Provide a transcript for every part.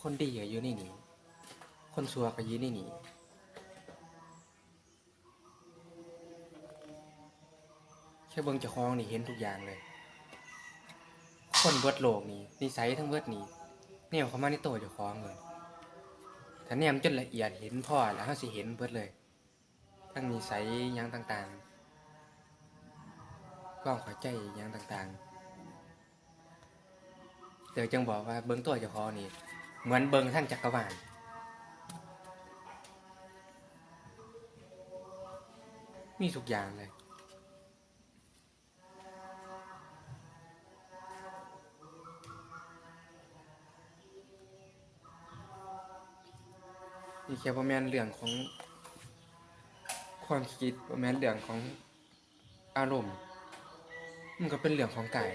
คนดีก็อยู่ในนี้ คนชั่วก็อยู่ในนี้แค่เบิ่งเจ้าของนี่เห็นทุกอย่างเลย คนเบิดโลกนี่นิสัยทั้งเบิดนี่แนวเขามาในตัวเจ้าของเลยถ้าแนมจนละเอียดเห็นพ่อแล้วเฮาสิเห็นเบิดเลย ทั้งนิสัยหยังต่างๆความเข้าใจหยังต่างๆเดี๋ยวจังบอกว่าเบิ้งตัวเจ้าของนี่ เหมือนเบิงทั้งจักรวาลมีทุกอย่างเลย นี่แค่ประแมนเรื่องของ ความคิดประแมนเรื่องของอารมณ์ มันก็เป็นเรื่องของกาย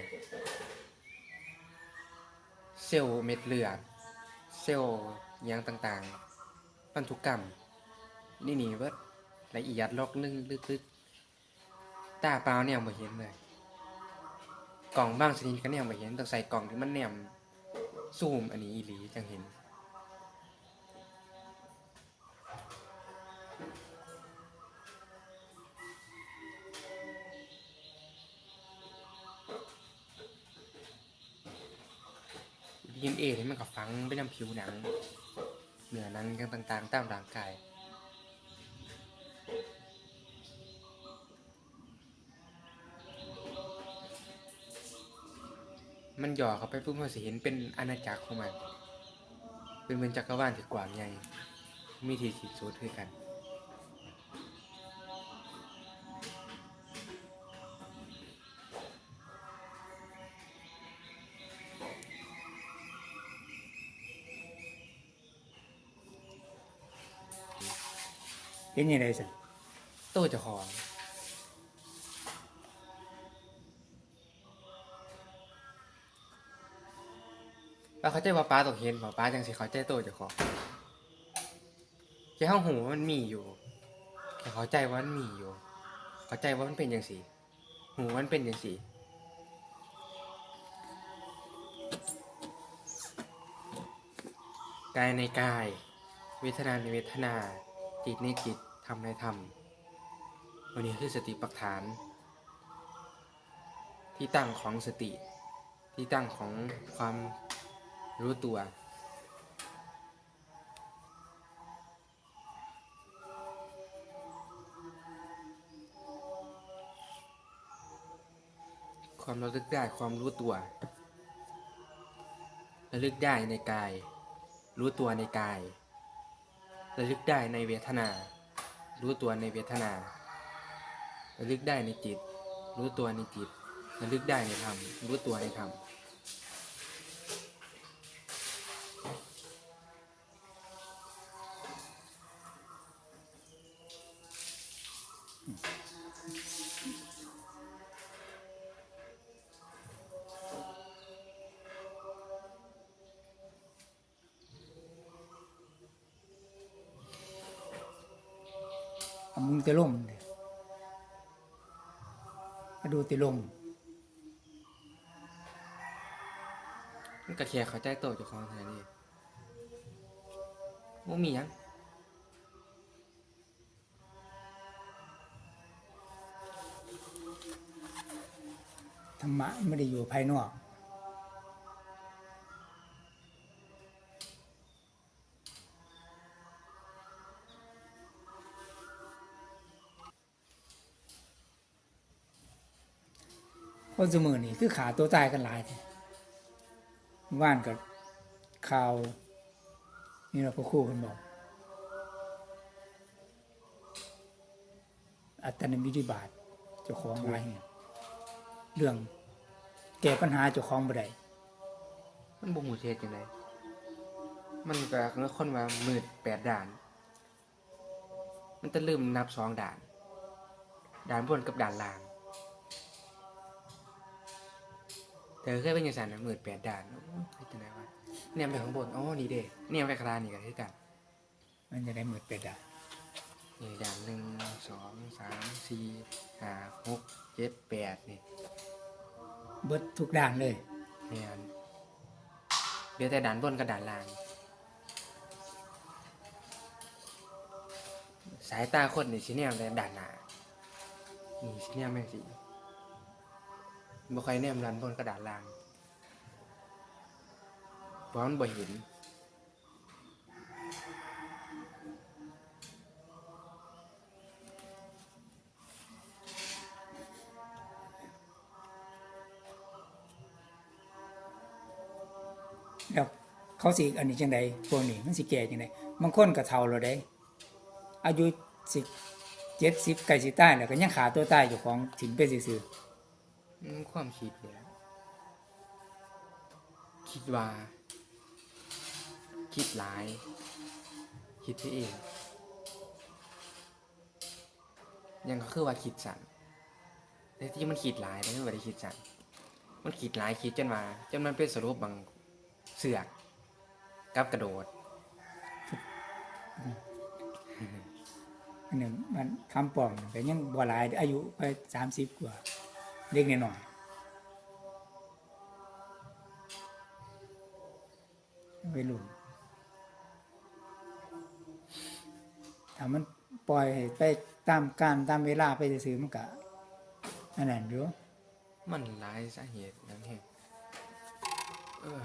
เซลล์เม็ดเลือด เซลล์ยางต่างๆ พันธุกรรม นี่นี่เบิดละเอียดลอกลึกลึกๆตาเปล่าเนี่ยมาเห็นเลยกล่องบ้างชนิดก็เนี่ยมาเห็นต้องใส่กล่องที่มันแนมซูมอันนี้อีหลีจังเห็น ดีเอนเอนี่มันก็ฝังไปนำผิวหนังเนื้อหนังยังต่างๆ ตามร่างกายมันหย่อเข้าไปปุ๊บมันสิเห็นเป็นอาณาจักรของมัน เป็นเมือนจักรวาลที่กว้างใหญ่ มีที่สิสุดคือกัน เป็นยังไงสิโตเจ้าของแล้วเขาใจว่าป้าตกเห็นว่าป้าจังสิเขาใจโตเจ้าของแค่ห้องหูมันมีอยู่แต่เขาใจว่ามันมีอยู่ เขาใจว่ามันเป็นอย่างสีหูมันเป็นอย่างสีกายในกาย เวทนาในเวทนา จิตในจิตธรรมในธรรมวันนี้คือสติปัฏฐาน ที่ตั้งของสติ ที่ตั้งของความรู้ตัว ความระลึกได้ความรู้ตัวระลึกได้ในกาย รู้ตัวในกาย ระลึกได้ในเวทนา รู้ตัวในเวทนา ระลึกได้ในจิต รู้ตัวในจิต ระลึกได้ในธรรม รู้ตัวในธรรม มึงจะล่มเนี่ยมาดูติลมมันก็แค่เข้าใจตัวเจ้าของเท่านั้นเองว่ามีหยังธรรมะไม่ได้อยู่ภายนอก คนสมือนี่คือขาตัวตายกันหลายแท้ว่านกับข่าวนี่เราพระครู่กันบอกอัตนมิธิบาตเจ้าของหลายเนี่ยเรื่องแก้ปัญหาเจ้าของบ่ได้มันบ่หูเทศยังไงมันก็คือคนว่ามืดแปดด่าน มันจะลืมนับสองด่าน ด่านบนกับด่านล่าง เธอเคยเป็นยังไงนะหมื่นแปดด่านคิดจะไหนวะเนี่ยไปข้างบนอ๋อนี่เด็กเนี่ยไปคลานี่กันด้วยกันมันจะได้หมื่นแปดด่านนี่ด่านหนึ่งสองสามสี่ห้าหกเจ็ดแปดนี่เบิดทุกด่านเลยเนี่ยเดี๋ยวแต่ด่านบนกับด่านล่างสายตาคนนี่สิเนี่ยแต่ด่านหนานี่สิเนี่ยแม่งสิ บ่ค่อยแนมด้านบนกระดาษลางเพราะมันบ่เห็นแล้วเขาสิอันนี้จังไดพวกนี้มันสิแก่จังไดบางคนก็เฒ่าแล้วได้อายุสิเจ็ดสิบใกล้สิตายแล้วก็ยังขาตัวใตายอยู่ของถิ่นไปซื่อ ความคิดเนี่ยคิดว่า คิดหลาย คิดไปเองยังก็คือว่าคิดสั่นแต่ที่มันคิดหลายแต่ไม่ได้คิดสั่นมันคิดหลายคิดจนมาจนมันเป็นสรุปบางเสือกกับกระโดดอันนึงมันคำปลอมก็ยังบ่หลายอายุไป30กว่า เด็กน้อยๆวัยรุ่นถ้ามันปล่อยไปตามการตามเวลาไปซื้อมันก็อันนั้นอยู่มันหลายสาเหตุนั่นเองเออ